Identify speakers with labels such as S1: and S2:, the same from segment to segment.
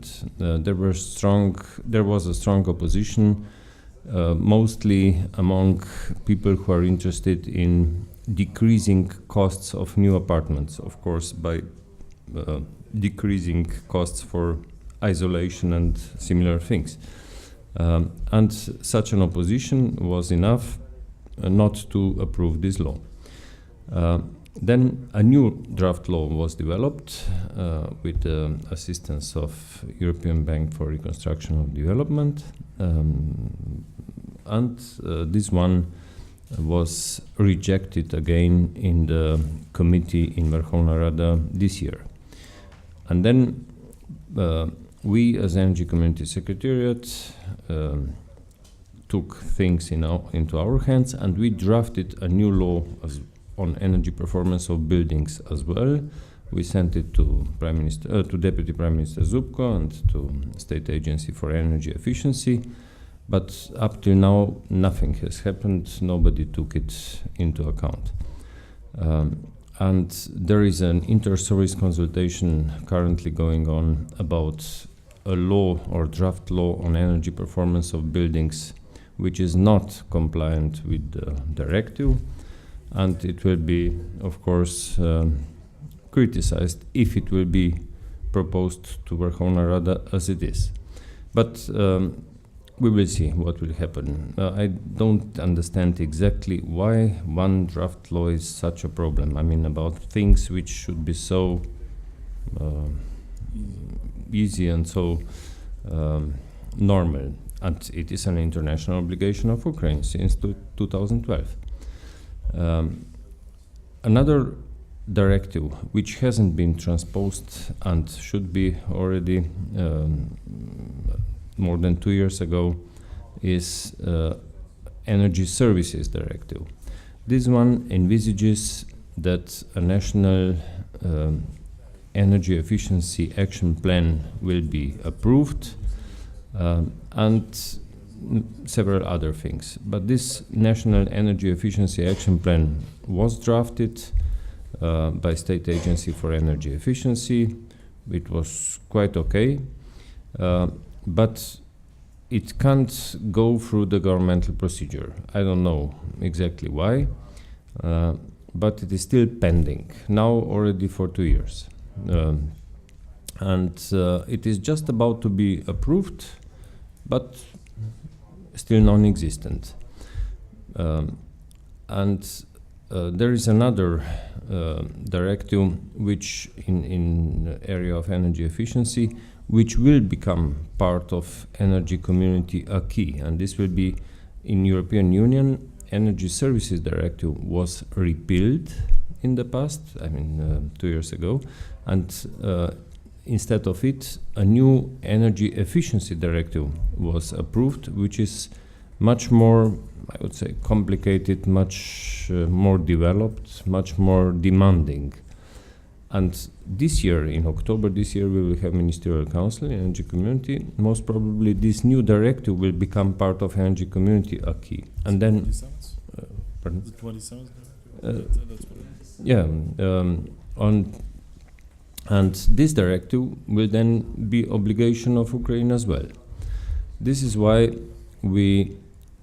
S1: agreement. Uh, there were strong, there was a strong opposition, uh, mostly among people who are interested in decreasing costs of new apartments, of course, by uh, decreasing costs for isolation and similar things. Um, and such an opposition was enough uh, not to approve this law. Then a new draft law was developed uh, with the assistance of European Bank for Reconstruction and Development, um, and uh, this one was rejected again in the committee in Verkhovna Rada this year. And then uh, we, as Energy Community Secretariat, um, took things in our, into our hands and we drafted a new law as, on energy performance of buildings as well. We sent it to Prime Minister, uh, to Deputy Prime Minister Zubko and to State Agency for Energy Efficiency. But up till now, nothing has happened. Nobody took it into account. Um, and there is an inter-service consultation currently going on about a law or draft law on energy performance of buildings which is not compliant with the directive and it will be of course um, criticized if it will be proposed to Verkhovna Rada as it is. But um, we will see what will happen. Uh, I don't understand exactly why one draft law is such a problem. I mean, about things which should be so uh, easy and so um, normal. And it is an international obligation of Ukraine since 2012. Um, another directive which hasn't been transposed and should be already um, more than two years ago is uh, Energy Services Directive. This one envisages that a national um, energy efficiency action plan will be approved um, and several other things. But this national energy efficiency action plan was drafted uh, by State Agency for Energy Efficiency. It was quite okay. Uh, but it can't go through the governmental procedure. I don't know exactly why, uh, but it is still pending now already for two years. Um, and uh, it is just about to be approved, but still non existent. Um, and uh, there is another uh, directive which in, in area of energy efficiency which will become part of energy community acquis and this will be in European Union energy services directive was repealed in the past I mean uh, two years ago and uh, instead of it a new energy efficiency directive was approved which is much more I would say complicated, much uh, more developed, much more demanding. And this year, in October this year, we will have Ministerial Council in Energy Community. Most probably, this new directive will become part of Energy Community acquis. And then, uh, pardon?
S2: The 27th?
S1: Uh,
S2: That's what it is.
S1: yeah, um, on and this directive will then be obligation of Ukraine as well. This is why we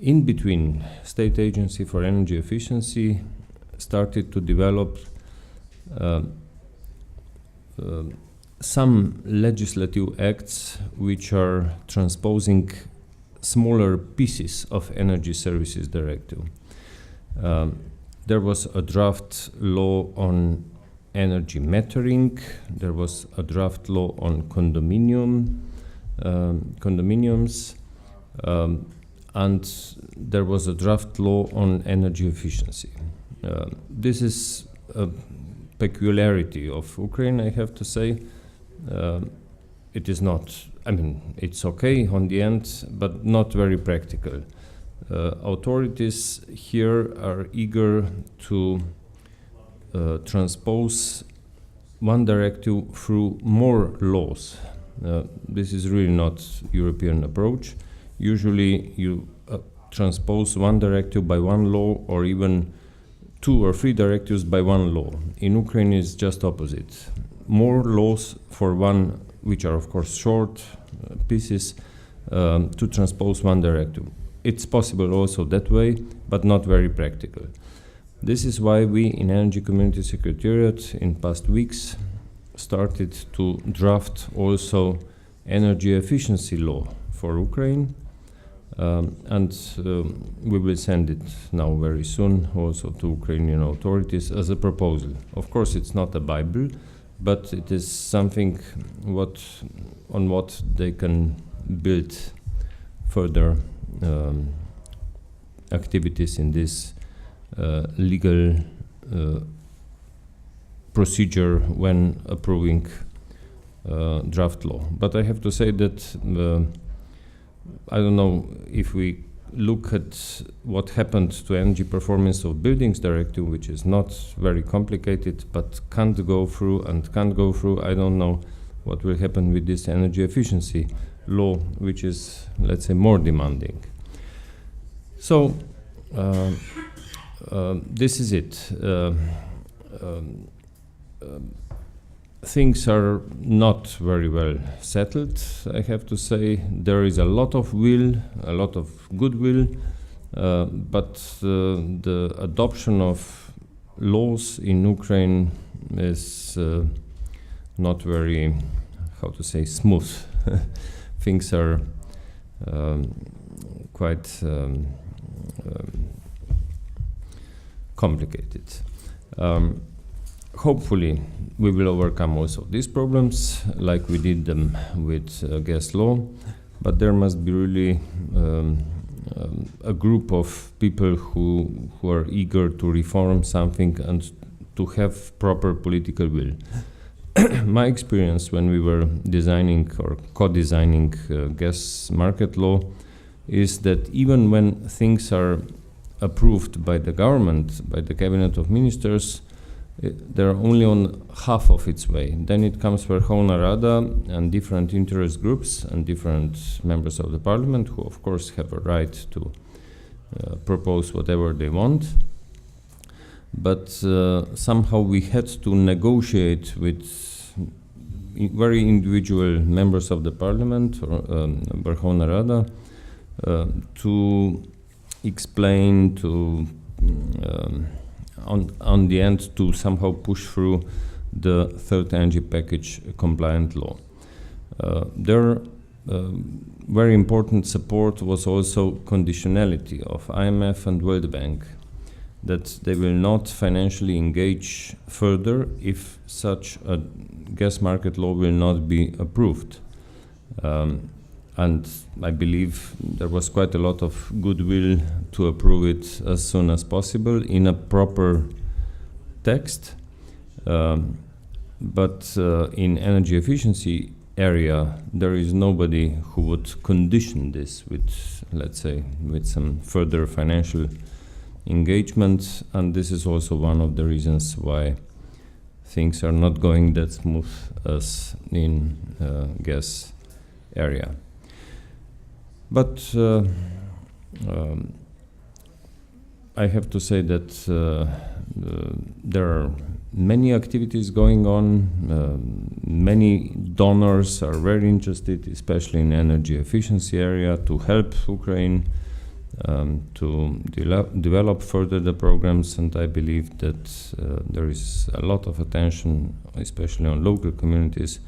S1: in between, State Agency for Energy Efficiency started to develop uh, uh, some legislative acts which are transposing smaller pieces of Energy Services Directive. Um, there was a draft law on energy metering. There was a draft law on condominium um, condominiums. Um, and there was a draft law on energy efficiency. Uh, this is a peculiarity of Ukraine, I have to say. Uh, it is not, I mean, it's okay on the end, but not very practical. Uh, authorities here are eager to uh, transpose one directive through more laws. Uh, this is really not European approach usually you uh, transpose one directive by one law or even two or three directives by one law. In Ukraine it's just opposite. More laws for one which are of course short uh, pieces, um, to transpose one directive. It's possible also that way, but not very practical. This is why we in Energy Community Secretariat in past weeks started to draft also energy efficiency law for Ukraine. Um, and um, we will send it now very soon also to Ukrainian authorities as a proposal. Of course, it's not a Bible, but it is something what on what they can build further um, activities in this legal uh, procedure when approving uh, draft law. But I have to say that uh, I don't know if we look at what happened to energy performance of buildings directive, which is not very complicated, but can't go through and can't go through. I don't know what will happen with this energy efficiency law, which is, let's say, more demanding. So, uh, uh, this is it. Uh, um, um, things are not very well settled, I have to say. There is a lot of will, a lot of goodwill, uh, but uh, the adoption of laws in Ukraine is uh, not very, how to say, smooth. things are um, quite um, um, complicated. Um, hopefully, we will overcome also these problems, like we did them with uh, gas law. But there must be really um, um, a group of people who who are eager to reform something and to have proper political will. My experience when we were designing or co-designing uh, gas market law is that even when things are approved by the government, by the cabinet of ministers, it, they're only on half of its way. Then it comes Verkhovna Rada and different interest groups and different members of the parliament who, of course, have a right to uh, propose whatever they want. But uh, somehow we had to negotiate with very individual members of the parliament or um, Verkhovna Rada uh, to explain to um, on, on the end to somehow push through the third energy package compliant law. Uh, their uh, very important support was also conditionality of IMF and World Bank that they will not financially engage further if such a gas market law will not be approved. Um, and I believe there was quite a lot of goodwill to approve it as soon as possible in a proper text. Um, but uh, in energy efficiency area, there is nobody who would condition this with, let's say, with some further financial engagement, and this is also one of the reasons why things are not going that smooth as in uh, gas area. But uh, um, I have to say that uh, uh, there are many activities going on. Many donors are very interested, especially in energy efficiency area, to help Ukraine um, to de develop further the programs. And I believe that uh, there is a lot of attention, especially on local communities,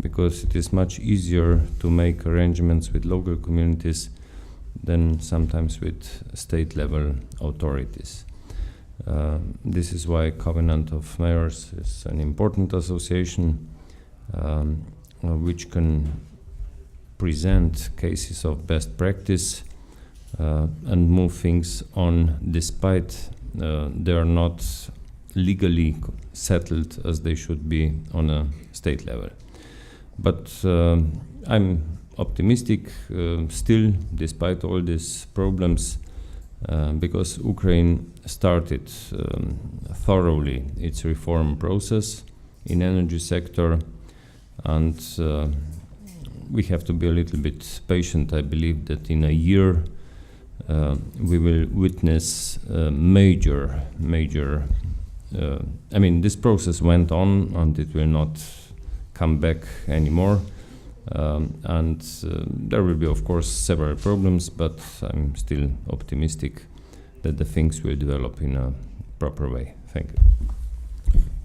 S1: because it is much easier to make arrangements with local communities than sometimes with state level authorities. Uh, this is why Covenant of Mayors is an important association um, which can present cases of best practice uh, and move things on despite uh, they are not legally settled as they should be on a state level. But uh, I'm optimistic uh, still, despite all these problems, uh, because Ukraine started um, thoroughly its reform process in energy sector, and uh, we have to be a little bit patient. I believe that in a year uh, we will witness major, major. Uh, I mean, this process went on, and it will not come back anymore. Um, and uh, there will be, of course, several problems, but I'm still optimistic that the things will develop in a proper way. Thank you.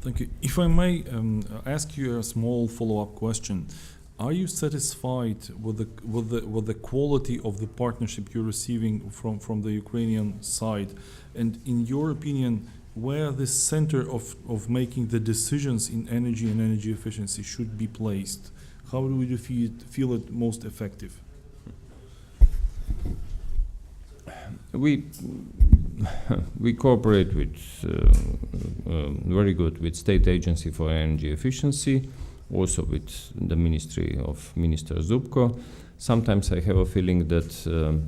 S2: Thank you. If I may um, ask you a small follow-up question, are you satisfied with the with the with the quality of the partnership you're receiving from from the Ukrainian side? And in your opinion, where the center of of making the decisions in energy and energy efficiency should be placed? How do we feel it, feel it most effective?
S1: We we cooperate with uh, um, very good with State Agency for Energy Efficiency, also with the Ministry of Minister Zubko. Sometimes I have a feeling that um,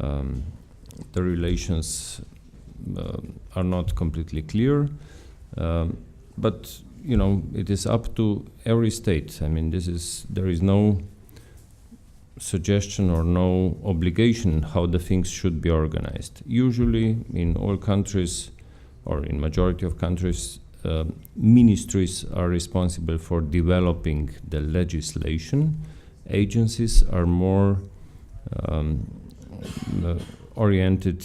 S1: um, the relations uh, are not completely clear, um, but you know it is up to every state. I mean, this is there is no suggestion or no obligation how the things should be organized. Usually, in all countries, or in majority of countries, uh, ministries are responsible for developing the legislation. Agencies are more um, uh, oriented.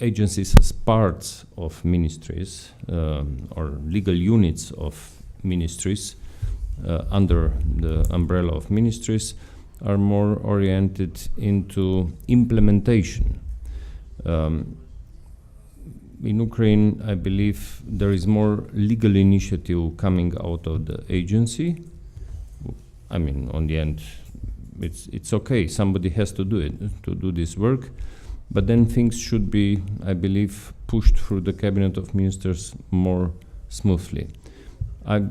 S1: Agencies as parts of ministries um, or legal units of ministries uh, under the umbrella of ministries are more oriented into implementation. Um, in Ukraine, I believe there is more legal initiative coming out of the agency. I mean, on the end, it's it's okay. Somebody has to do it to do this work, but then things should be, I believe, pushed through the cabinet of ministers more smoothly. I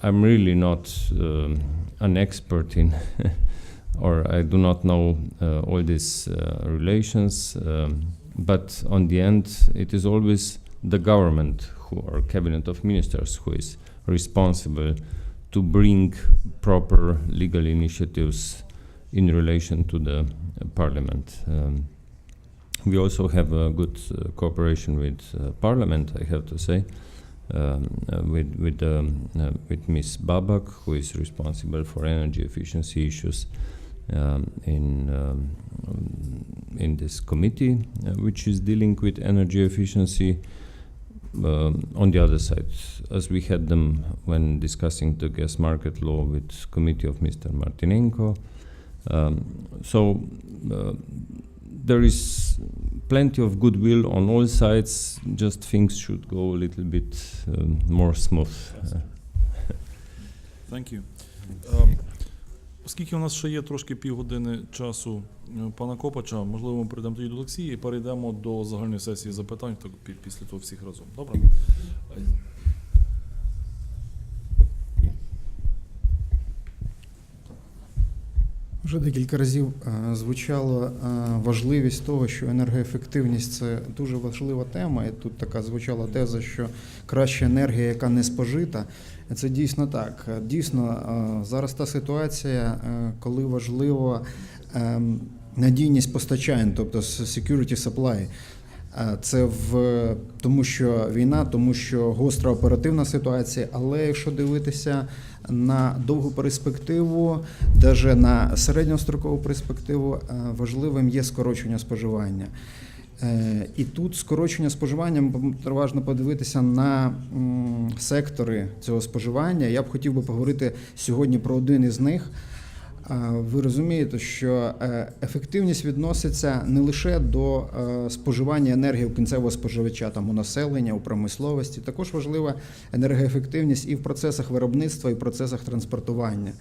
S1: I'm really not um, an expert in or I do not know uh, all these uh, relations. Um, but on the end, it is always the government who, or cabinet of ministers who is responsible to bring proper legal initiatives in relation to the uh, parliament. Um, we also have a good uh, cooperation with uh, parliament, I have to say. Um, uh, with with um, uh, with Ms. Babak, who is responsible for energy efficiency issues, um, in um, in this committee, uh, which is dealing with energy efficiency. Um, on the other side, as we had them when discussing the gas market law with committee of Mr. Martinenko. Um, so uh, there is plenty of goodwill on all sides. Just things should go a little bit um, more smooth.
S2: Thank you. Um, Оскільки у нас ще є трошки півгодини часу е, пана Копача, можливо, ми перейдемо тоді до Олексія і перейдемо до загальної сесії запитань так, після того всіх разом. Добре?
S3: Вже декілька разів е, звучала е, важливість того, що енергоефективність це дуже важлива тема. І тут така звучала теза, що краща енергія, яка не спожита. Це дійсно так. Дійсно, е, зараз та ситуація, коли важливо ем, надійність постачань, тобто security supply. Е, Це в тому, що війна, тому що гостра оперативна ситуація. Але якщо дивитися на довгу перспективу, навіть на середньострокову перспективу, е, важливим є скорочення споживання. Е, І тут скорочення споживання м, важливо подивитися на сектори цього споживання. Я б хотів би поговорити сьогодні про один із них. А, Ви розумієте, що е, ефективність відноситься не лише до е, споживання енергії у кінцевого споживача, там у населення, у промисловості. Також важлива енергоефективність і в процесах виробництва, і в процесах транспортування.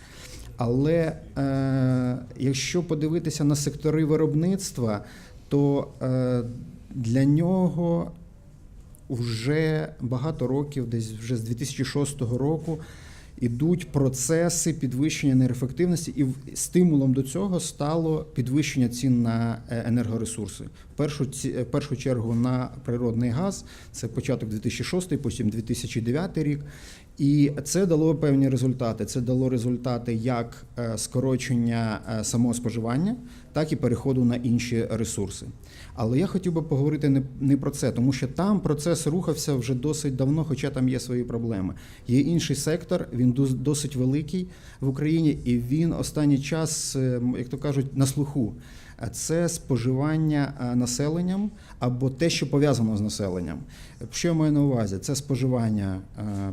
S3: Але е, якщо подивитися на сектори виробництва, то е, для нього вже багато років, десь вже з 2006 року, ідуть процеси підвищення енергоефективності, і стимулом до цього стало підвищення цін на е, енергоресурси. Першу, е, в першу чергу на природний газ, це початок 2006, потім 2009 рік. І це дало певні результати. Це дало результати як е, скорочення е, самого споживання, так і переходу на інші ресурси. Але я хотів би поговорити не, не про це, тому що там процес рухався вже досить давно, хоча там є свої проблеми. Є інший сектор, він дос- досить великий в Україні, і він останній час, е, як то кажуть, на слуху. Це споживання населенням або те, що пов'язано з населенням. Що я маю на увазі? Це споживання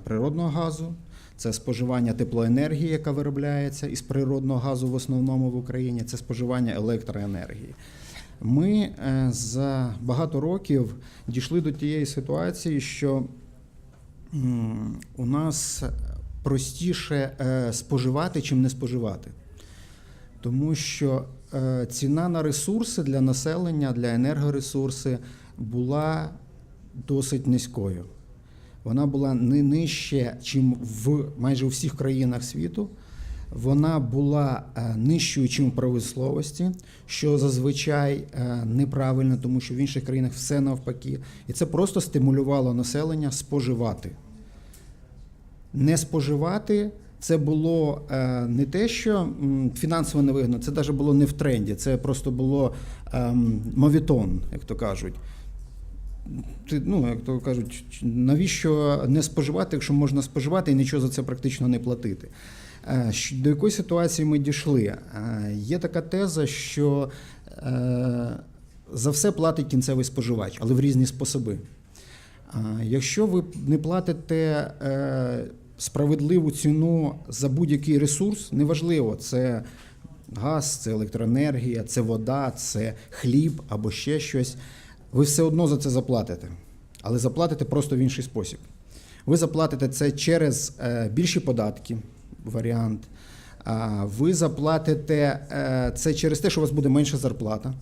S3: природного газу, це споживання теплоенергії, яка виробляється із природного газу в основному в Україні, це споживання електроенергії. Ми е, за багато років дійшли до тієї ситуації, що у нас простіше е, споживати, чим не споживати. Тому що ціна на ресурси для населення, для енергоресурси була досить низькою. Вона була не нижче, чим в майже у всіх країнах світу. Вона була е, нижчою, чим в промисловості, що зазвичай е, неправильно, тому що в інших країнах все навпаки. І це просто стимулювало населення споживати. Не споживати це було е, не те, що фінансово невигідно, це навіть було не в тренді, це просто було ем, мовітон, як то кажуть. Ти, ну, як то кажуть, навіщо не споживати, якщо можна споживати і нічого за це практично не платити? Е, До якої ситуації ми дійшли? Е, Є така теза, що за все платить кінцевий споживач, але в різні способи. Якщо ви не платите справедливу ціну за будь-який ресурс, неважливо, це газ, це електроенергія, це вода, це хліб або ще щось, ви все одно за це заплатите. Але заплатите просто в інший спосіб. Ви заплатите це через е, більші податки, варіант. Ви заплатите е, це через те, що у вас буде менша зарплата,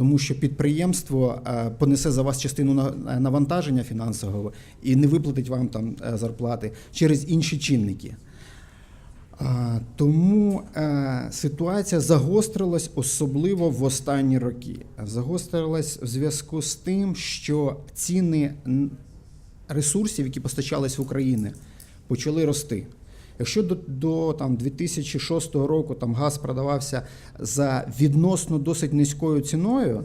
S3: тому що підприємство е, понесе за вас частину е, навантаження фінансового і не виплатить вам там е, зарплати через інші чинники. Тому ситуація загострилась особливо в останні роки. Загострилась в зв'язку з тим, що ціни ресурсів, які постачались в Україну, почали рости. Якщо до, до там, 2006 року там, газ продавався за відносно досить низькою ціною,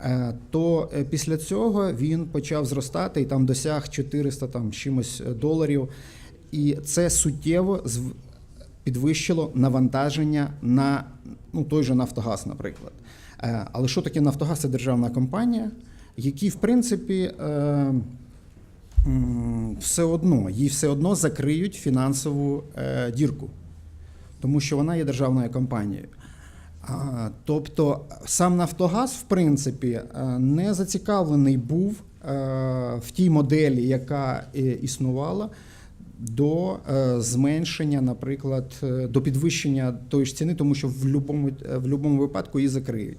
S3: е, то е, після цього він почав зростати і там досяг 400 там, чимось е, доларів. І це суттєво підвищило навантаження на ну, той же Нафтогаз, наприклад. Але що таке Нафтогаз? Це державна компанія, якій, в принципі, все одно, їй все одно закриють фінансову е, дірку, тому що вона є державною компанією. А, Тобто сам Нафтогаз, в принципі, е, не зацікавлений був е, в тій моделі, яка існувала, до зменшення, наприклад, до підвищення тої ж ціни, тому що в будь-якому в будь-якому випадку її закриють.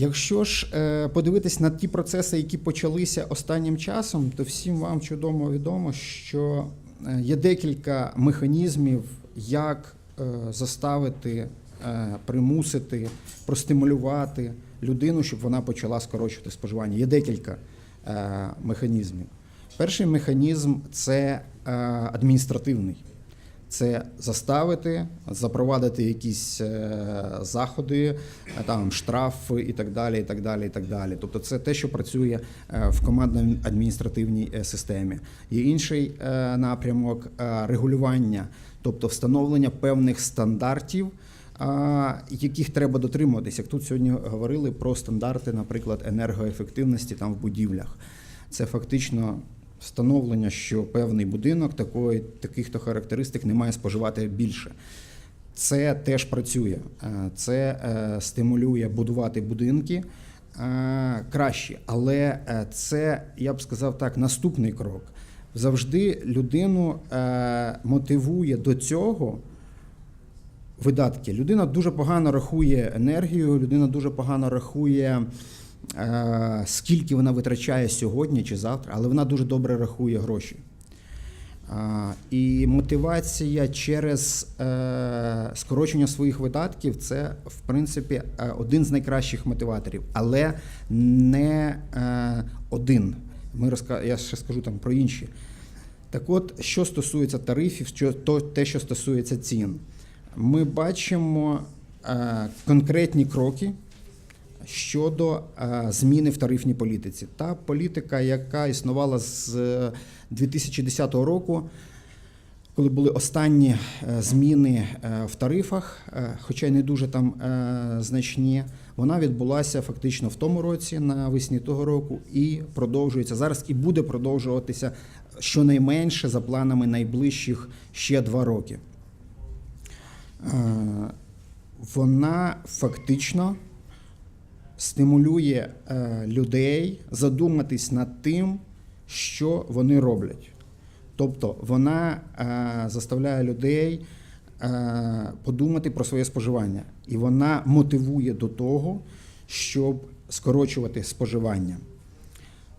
S3: Якщо ж е, подивитись на ті процеси, які почалися останнім часом, то всім вам чудово відомо, що е, є декілька механізмів, як е, заставити, примусити, простимулювати людину, щоб вона почала скорочувати споживання. Є декілька механізмів. Перший механізм це адміністративний. Це заставити, запровадити якісь е, заходи, е, там штрафи і так далі. і так далі, і так далі. Тобто, це те, що працює е, в командно-адміністративній системі. Є інший напрямок регулювання, тобто встановлення певних стандартів, яких треба дотримуватися. Як тут сьогодні говорили про стандарти, наприклад, енергоефективності там в будівлях. Це фактично встановлення, що певний будинок такої, таких-то характеристик не має споживати більше. Це теж працює. Е, Це е, стимулює будувати будинки е, краще. Але це, я б сказав так, наступний крок. Завжди людину мотивує до цього видатки. Людина дуже погано рахує енергію, людина дуже погано рахує, скільки вона витрачає сьогодні чи завтра, але вона дуже добре рахує гроші. І мотивація через е, скорочення своїх видатків це, в принципі, е, один з найкращих мотиваторів, але не е, один. Ми розка... Я ще скажу там про інші. Так от, що стосується тарифів, що, то, те, що стосується цін, ми бачимо е, конкретні кроки щодо е, зміни в тарифній політиці. Та політика, яка існувала з е, 2010 року, коли були останні е, зміни е, в тарифах, е, хоча й не дуже там е, значні, вона відбулася фактично в тому році, навесні того року, і продовжується зараз і буде продовжуватися щонайменше за планами найближчих ще два роки. Е, Вона фактично стимулює е, людей задуматись над тим, що вони роблять. Тобто вона е, заставляє людей е, подумати про своє споживання, і вона мотивує до того, щоб скорочувати споживання.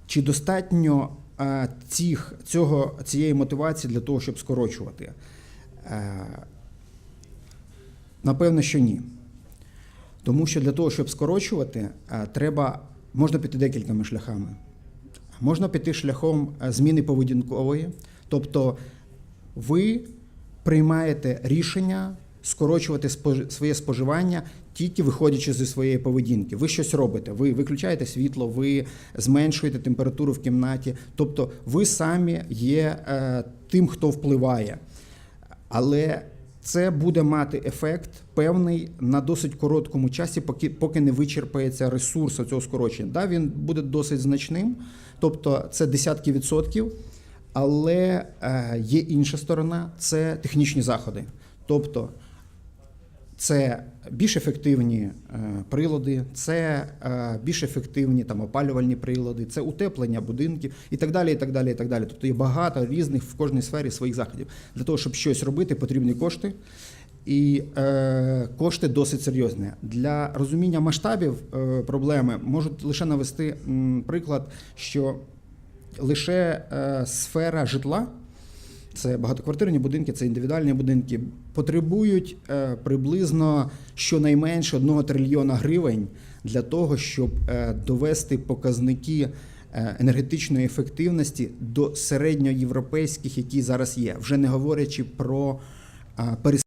S3: Чи достатньо цих, цього, цієї мотивації для того, щоб скорочувати? Напевно, що ні. Тому що для того, щоб скорочувати, е, треба можна піти декількома шляхами. Можна піти шляхом е, зміни поведінкової, тобто ви приймаєте рішення скорочувати своє споживання тільки виходячи зі своєї поведінки. Ви щось робите, ви виключаєте світло, ви зменшуєте температуру в кімнаті. Тобто ви самі є е, тим, хто впливає. Але це буде мати ефект певний на досить короткому часі, поки, поки не вичерпається ресурс цього скорочення. Да, він буде досить значним, тобто це десятки відсотків, але е, є інша сторона це технічні заходи. Тобто це більш ефективні е, прилади, це е, більш ефективні там опалювальні прилади, це утеплення будинків і так далі. І так далі, і так далі. Тобто є багато різних в кожній сфері своїх заходів. Для того, щоб щось робити, потрібні кошти. І е, кошти досить серйозні. Для розуміння масштабів е, проблеми можуть лише навести м, приклад, що лише е, сфера житла це багатоквартирні будинки, це індивідуальні будинки, потребують е, приблизно щонайменше 1 трильйона гривень для того, щоб е, довести показники е, енергетичної ефективності до середньоєвропейських, які зараз є, вже не говорячи про перес